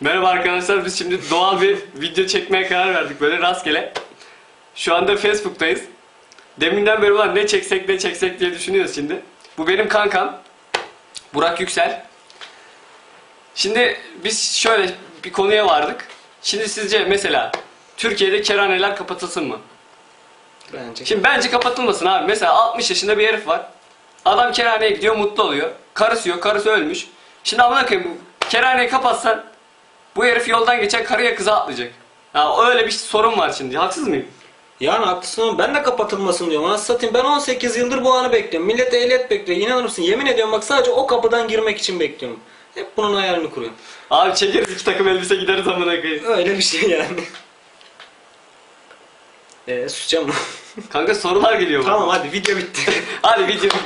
Merhaba arkadaşlar biz şimdi doğal bir video çekmeye karar verdik böyle rastgele. Şu anda Facebook'tayız. Deminden beri var ne çeksek ne çeksek diye düşünüyoruz şimdi. Bu benim kankam. Burak Yüksel. Şimdi biz şöyle bir konuya vardık. Şimdi sizce mesela Türkiye'de kerhaneler kapatılsın mı? Bence. Şimdi bence kapatılmasın abi. Mesela 60 yaşında bir herif var. Adam kerhaneye gidiyor mutlu oluyor. Karısı yok karısı ölmüş. Şimdi amına koyayım kerhaneyi kapatsan bu herif yoldan geçen karıya kıza atlayacak. Ya öyle bir sorun var şimdi. Haksız mıyım? Yani haklısın ama ben de kapatılmasın diyorum. Anasını satayım ben 18 yıldır bu anı bekliyorum. Millet ehliyet bekliyor. İnanır mısın? Yemin ediyorum bak sadece o kapıdan girmek için bekliyorum. Hep bunun hayalini kuruyorum. Abi çekeriz iki takım elbise gideriz amına koyayım. Öyle bir şey yani. Eee susacağım mı? Kanka sorular geliyor. bak. tamam hadi video bitti. Hadi video bitti.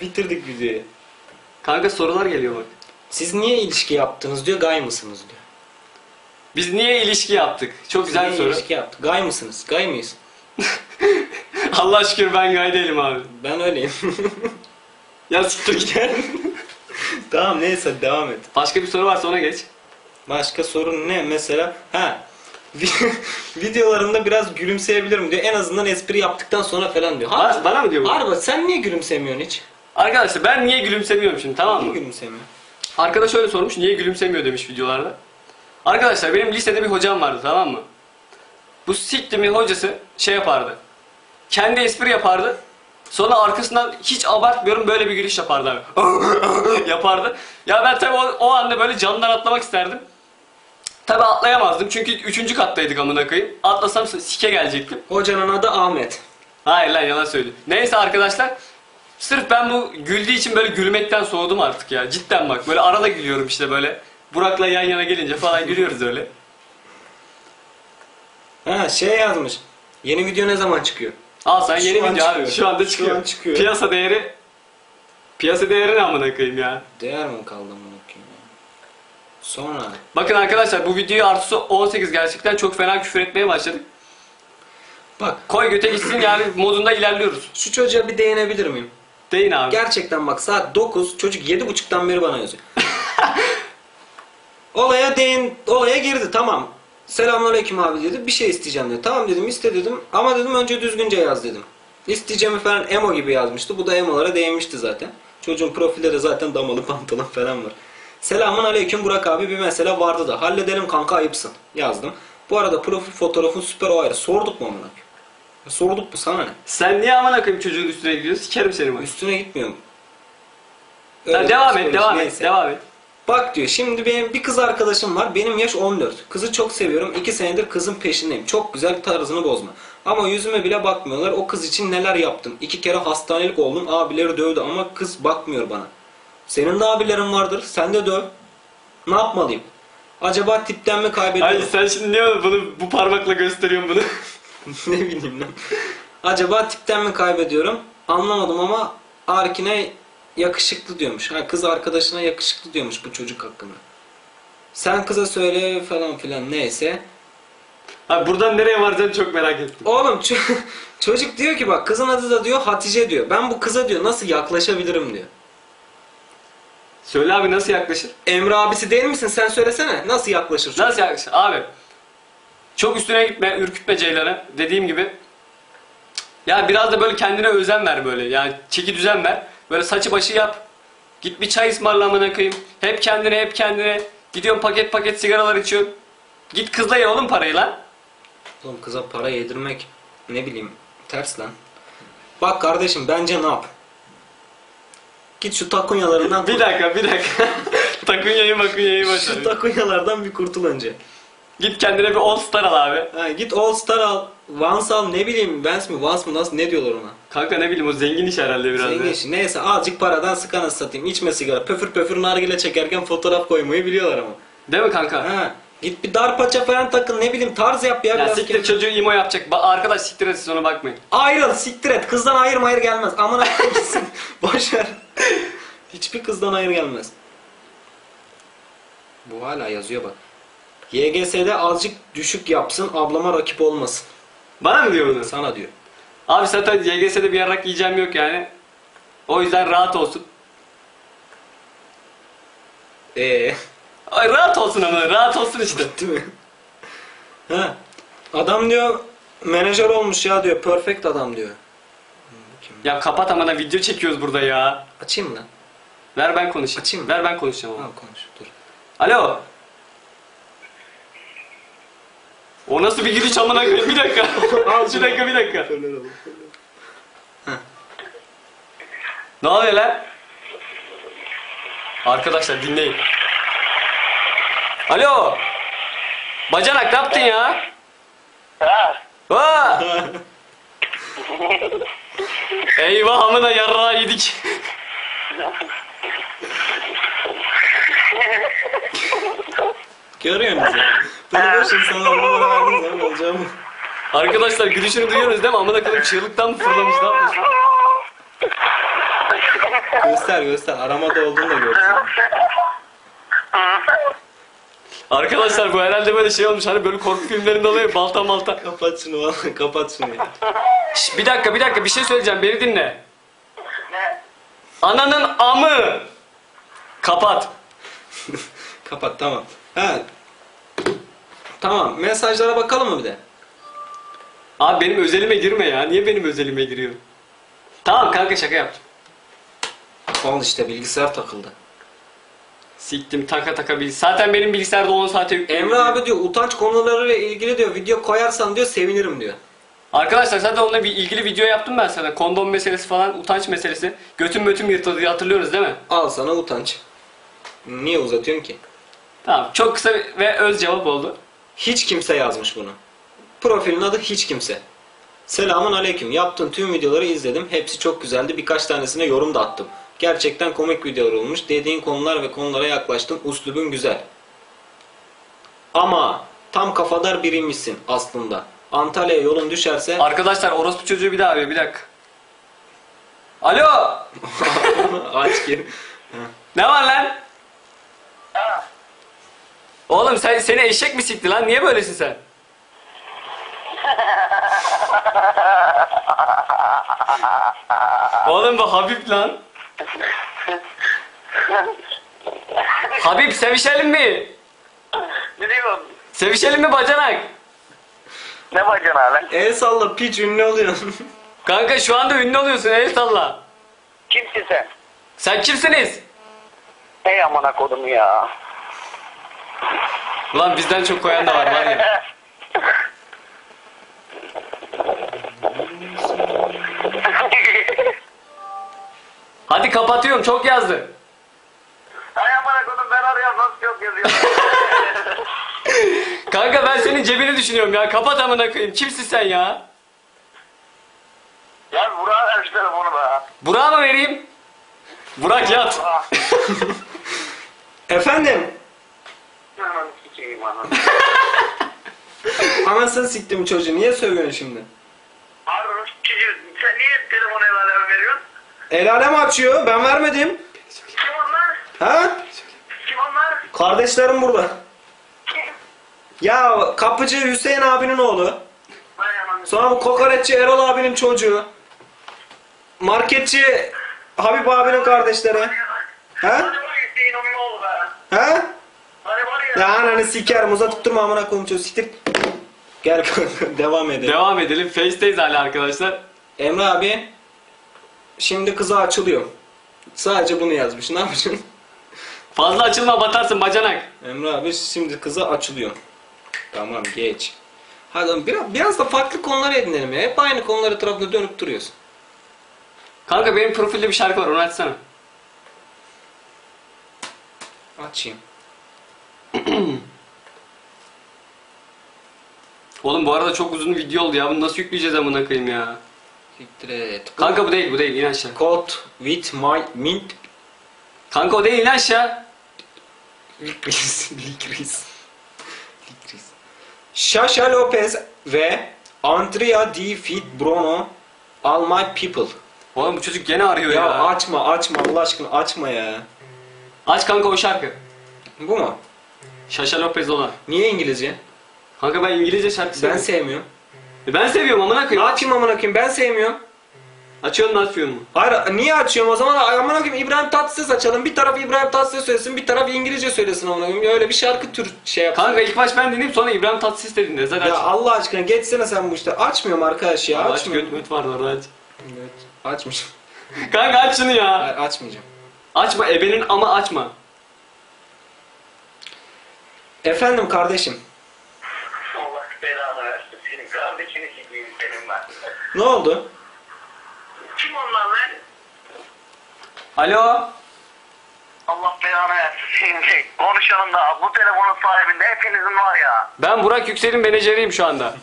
Bitirdik videoyu. Kanka sorular geliyor bak. Siz niye ilişki yaptınız diyor, gay mısınız diyor. Biz niye ilişki yaptık? Çok güzel bir Niye soru. ilişki yaptık? Gay mısınız? Gay mıyız? Allah şükür ben gay değilim abi. Ben öyleyim. Ya siktir git. tamam neyse devam et. Başka bir soru varsa ona geç. Başka sorun ne mesela? Ha. Videolarında biraz gülümseyebilirim diyor. En azından espri yaptıktan sonra falan diyor. Bana, bana mı diyor bu? Harbi sen niye gülümsemiyorsun hiç? Arkadaşlar ben niye gülümsemiyorum şimdi tamam Niye mı? gülümsemiyorsun? Arkadaş öyle sormuş niye gülümsemiyor demiş videolarda. Arkadaşlar benim lisede bir hocam vardı tamam mı? Bu siktimin hocası şey yapardı. Kendi espri yapardı. Sonra arkasından hiç abartmıyorum böyle bir gülüş yapardı abi. yapardı. Ya ben tabii o, o anda böyle camdan atlamak isterdim. Tabii atlayamazdım çünkü üçüncü kattaydık amına koyayım. Atlasam sike gelecektim. Hocanın adı Ahmet. Hayır lan yalan söylüyor. Neyse arkadaşlar. Sırf ben bu güldüğü için böyle gülmekten soğudum artık ya. Cidden bak böyle arada gülüyorum işte böyle. Burak'la yan yana gelince falan gülüyoruz öyle. Ha şey yazmış. Yeni video ne zaman çıkıyor? Al sen Şu yeni an video abi. çıkıyor. Şu anda Şu çıkıyor. an çıkıyor. Piyasa değeri Piyasa değeri ne amına koyayım ya. Değer mi kaldı bunu okuyayım ya? Sonra. Bakın arkadaşlar bu videoyu artısı 18 gerçekten çok fena küfür etmeye başladık. Bak Koy göte gitsin yani modunda ilerliyoruz. şu çocuğa bir değinebilir miyim? Deyin abi. Gerçekten bak saat 9 çocuk 7.30'dan beri bana yazıyor. olaya değin, olaya girdi tamam. Selamünaleyküm abi dedi. Bir şey isteyeceğim dedi. Tamam dedim iste dedim. Ama dedim önce düzgünce yaz dedim. İsteyeceğimi falan emo gibi yazmıştı. Bu da emolara değinmişti zaten. Çocuğun profilde de zaten damalı pantolon falan var. Selamun aleyküm Burak abi bir mesele vardı da. Halledelim kanka ayıpsın. Yazdım. Bu arada profil fotoğrafın süper o ayrı. Sorduk mu amına Sorduk mu sana ne? Sen niye amına koyayım çocuğun üstüne gidiyorsun? Sikerim seni bak. Üstüne gitmiyorum. Öyle devam et, devam et, devam et. Bak diyor şimdi benim bir kız arkadaşım var. Benim yaş 14. Kızı çok seviyorum. 2 senedir kızın peşindeyim. Çok güzel tarzını bozma. Ama yüzüme bile bakmıyorlar. O kız için neler yaptım. İki kere hastanelik oldum. Abileri dövdü ama kız bakmıyor bana. Senin de abilerin vardır. Sen de döv. Ne yapmalıyım? Acaba tipten mi kaybediyorum? Hayır sen şimdi niye bunu bu parmakla gösteriyorsun bunu? ne bileyim lan. Acaba tipten mi kaybediyorum? Anlamadım ama Arkin'e yakışıklı diyormuş. Ha, kız arkadaşına yakışıklı diyormuş bu çocuk hakkında. Sen kıza söyle falan filan neyse. Abi buradan nereye varacağını çok merak ettim. Oğlum ço- çocuk diyor ki bak kızın adı da diyor Hatice diyor. Ben bu kıza diyor nasıl yaklaşabilirim diyor. Söyle abi nasıl yaklaşır? Emre abisi değil misin sen söylesene. Nasıl yaklaşır çocuk? Nasıl yaklaşır? Abi çok üstüne gitme, ürkütme Ceylan'ı. Dediğim gibi. Ya biraz da böyle kendine özen ver böyle. Yani çeki düzen ver. Böyle saçı başı yap. Git bir çay ısmarla amına koyayım. Hep kendine hep kendine. Gidiyorsun paket paket sigaralar içiyorsun. Git kızla ye oğlum parayı lan. Oğlum kıza para yedirmek ne bileyim ters lan. Bak kardeşim bence ne yap? Git şu takunyalarından Bir dakika bir dakika. Takunyayı makunyayı Şu başarı. takunyalardan bir kurtul önce. Git kendine bir All Star al abi. Ha, git All Star al, Vans al, ne bileyim Vans mi, Vans mı nasıl ne diyorlar ona? Kanka ne bileyim o zengin iş herhalde biraz Zengin işi. Neyse azıcık paradan sıkanı satayım. İçme sigara. Pöfür pöfür nargile çekerken fotoğraf koymayı biliyorlar ama. Değil mi kanka? Ha, git bir dar paça falan takın ne bileyim tarz yap ya. Ya biraz siktir çocuğu imo yapacak. Ba- arkadaş siktir et siz ona bakmayın. Ayrıl siktir et. Kızdan hayır hayır gelmez. Amına koyayım. Boş ver. Hiçbir kızdan hayır gelmez. Bu hala yazıyor bak. YGS'de azıcık düşük yapsın ablama rakip olmasın. Bana mı diyor bunu? Sana diyor. Abi zaten YGS'de bir yarak yiyeceğim yok yani. O yüzden rahat olsun. Eee Ay, rahat olsun ama rahat olsun işte. Değil mi? ha. Adam diyor menajer olmuş ya diyor. Perfect adam diyor. Ya kapat ama da video çekiyoruz burada ya. Açayım mı lan? Ver ben konuşayım. Açayım mı? Ver ben konuşacağım ama. Konuş dur. Alo. O nasıl bir giriş amına koyayım? Bir dakika. bir dakika bir dakika. Ne oluyor lan? Arkadaşlar dinleyin. Alo. Bacanak ne yaptın ya? Ha. Ha! Eyvah amına yarrağı yedik. Görüyor musun? Böyle boş insanlar numara verdiğin zaman olacağım. Arkadaşlar gülüşünü duyuyorsunuz değil mi? Amına koyayım çığlıktan mı fırlamış ne yapmış? Göster göster. Aramada olduğunu da görsün. Arkadaşlar bu herhalde böyle şey olmuş hani böyle korku filmlerinde oluyor balta malta. Kapat şunu vallahi kapat şunu ya. Şş, bir dakika bir dakika bir şey söyleyeceğim beni dinle. Ne? Ananın amı. Kapat. kapat tamam. Ha. Tamam mesajlara bakalım mı bir de? Abi benim özelime girme ya. Niye benim özelime giriyor? Tamam kanka şaka yaptım. Al işte bilgisayar takıldı. Siktim taka taka bil. Zaten benim bilgisayarda 10 saate yüklü. Emre abi diyor utanç konularıyla ilgili diyor video koyarsan diyor sevinirim diyor. Arkadaşlar zaten onunla bir ilgili video yaptım ben sana. Kondom meselesi falan, utanç meselesi. Götüm mötüm yırtıldı hatırlıyoruz değil mi? Al sana utanç. Niye uzatıyorum ki? Tamam çok kısa ve öz cevap oldu. Hiç kimse yazmış bunu. Profilin adı hiç kimse. Selamun aleyküm. Yaptığın tüm videoları izledim. Hepsi çok güzeldi. Birkaç tanesine yorum da attım. Gerçekten komik videolar olmuş. Dediğin konular ve konulara yaklaştın. Uslubun güzel. Ama tam kafadar biriymişsin aslında. Antalya'ya yolun düşerse Arkadaşlar orospu çocuğu bir daha arıyor bir dakika. Alo! aç gir. Ne var lan? Oğlum sen seni eşek mi sikti lan? Niye böylesin sen? Oğlum bu Habib lan. Habib sevişelim mi? Ne diyorsun? Sevişelim mi bacanak? Ne bacana lan? El salla piç ünlü oluyorsun. Kanka şu anda ünlü oluyorsun el salla. Kimsin sen? Sen kimsiniz? Ey amına kodum ya. Ulan bizden çok koyan da var var ya. Hadi kapatıyorum çok yazdı. Ay amına kodum ben arıyorum nasıl çok yazıyor. Kanka ben senin cebini düşünüyorum ya. Kapat amına koyayım. Kimsin sen ya? ya Burak'a ver şu telefonu be. Burak'a mı vereyim? Burak yat. Efendim? Aman sikeyim anam. Anasını siktim çocuğu. Niye sövüyorsun şimdi? Abi çocuğu sen niye telefonu el aleme veriyorsun? El alem açıyor. Ben vermedim. Kim onlar? Ha? Kim onlar? Kardeşlerim burada. Kim? Ya kapıcı Hüseyin abinin oğlu. Vay. Sonra bu kokoreççi Erol abinin çocuğu. Marketçi Habib abinin kardeşleri. Ha? Hadi var Hüseyin onun oğlu be. Ha? Ya. Ananı sikerim uzatıp durma amına koyayım çocuğu siktir. Gel devam edelim. Devam edelim. Face'teyiz hala arkadaşlar. Emre abi şimdi kıza açılıyor. Sadece bunu yazmış. Ne yapacaksın? Fazla açılma batarsın bacanak. Emre abi şimdi kıza açılıyor. Tamam geç. Hadi biraz, biraz da farklı konulara edinelim ya. Hep aynı konular etrafında dönüp duruyorsun. Kanka benim profilde bir şarkı var onu açsana. Açayım. Oğlum bu arada çok uzun video oldu ya. Bunu nasıl yükleyeceğiz amına koyayım ya. Siktir et. Kanka bu değil bu değil in aşağı. Code with my mint Kanka o değil in aşağı. Likris. Likris. Likris. Shasha Lopez ve Andrea Di Fit Bruno All My People. Oğlum bu çocuk gene arıyor ya. Ya açma açma Allah aşkına açma ya. Aç kanka o şarkı. Bu mu? Şaşa Lopez olan. Niye İngilizce? Kanka ben İngilizce şarkı Ben seviyorum. sevmiyorum. E ben seviyorum amına Ne koyayım. yapayım amına koyayım ben sevmiyorum. Açıyorsun mu açmıyor mu? Hayır niye açıyorum o zaman? Ay, Aman koyayım İbrahim Tatlıses açalım. Bir taraf İbrahim Tatlıses söylesin, bir taraf İngilizce söylesin aman koyayım. Öyle bir şarkı tür şey yap. Kanka ilk baş ben dinleyeyim sonra İbrahim Tatlıses de dinle. Zaten Ya aç. Allah aşkına geçsene sen bu işte. Açmıyorum arkadaş ya. Abi aç açmıyorum. göt vardı orada aç. Evet, açmayacağım. Kanka aç şunu ya. Hayır açmayacağım. Açma ebenin ama açma. Efendim kardeşim. Allah belanı versin senin kardeşini sikeyim senin ben. Ne oldu? Kim onlar lan? Alo. Allah belanı versin senin. Konuşalım da bu telefonun sahibinde hepinizin var ya. Ben Burak Yüksel'in menajeriyim şu anda.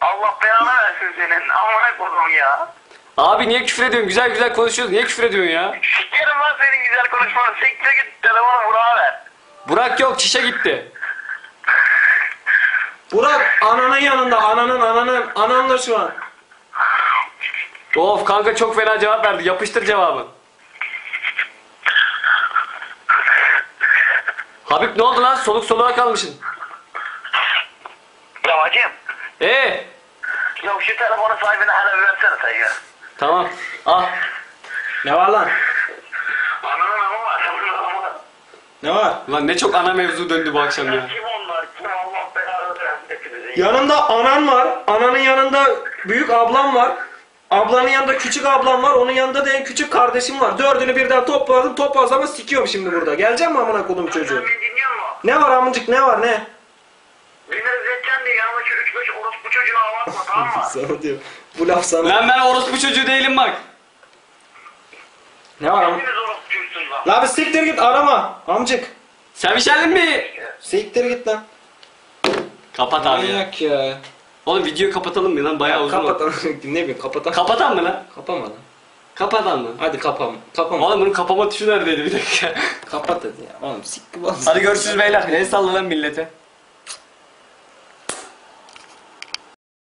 Allah belanı versin senin. Amına koydum ya. Abi niye küfür ediyorsun? Güzel güzel konuşuyoruz. Niye küfür ediyorsun ya? Sikerim lan senin güzel konuşmanı. Siktir git telefonu Burak'a ver. Burak yok çişe gitti. Burak ananın yanında. Ananın ananın. Ananla şu an. Of kanka çok fena cevap verdi. Yapıştır cevabı. Habib ne oldu lan? Soluk soluğa kalmışsın. Ya hacım. Ee, Ya şu telefonun sahibine hala bir versene sen ya. tamam. Al. Ne var lan? Ananın ama var. Ananın ama var. Ne var? Lan ne çok ana mevzu döndü bu akşam ya. Yanında anan var. Ananın yanında büyük ablam var. Ablanın yanında küçük ablam var. Onun yanında da en küçük kardeşim var. Dördünü birden topladım. Topazlama sikiyorum şimdi burada. Gelecek mi amına kodum çocuğu? Ne var amcık ne var ne? Beni izleteceksin diye yanındaki 3-5 orospu çocuğuna avatma tamam mı? Sana diyor. Bu laf sana. Lan ben orospu çocuğu değilim bak. Ne var am? Hepiniz orospuysunuz lan. La bir siktir git arama. Amcık. Şeyler mi? Siktir git lan. Kapat abi ya. Manyak ya. Oğlum videoyu kapatalım mı lan? Bayağı uzun oldu. Kapat. ne bileyim kapatan. Kapatan mı lan? Kapama lan. Kapatan mı? Hadi kapam. Kapama. Oğlum bunun kapama tuşu neredeydi bir dakika. Kapat hadi ya. Oğlum siktir lan. Hadi görüşürüz beyler. El salla lan millete.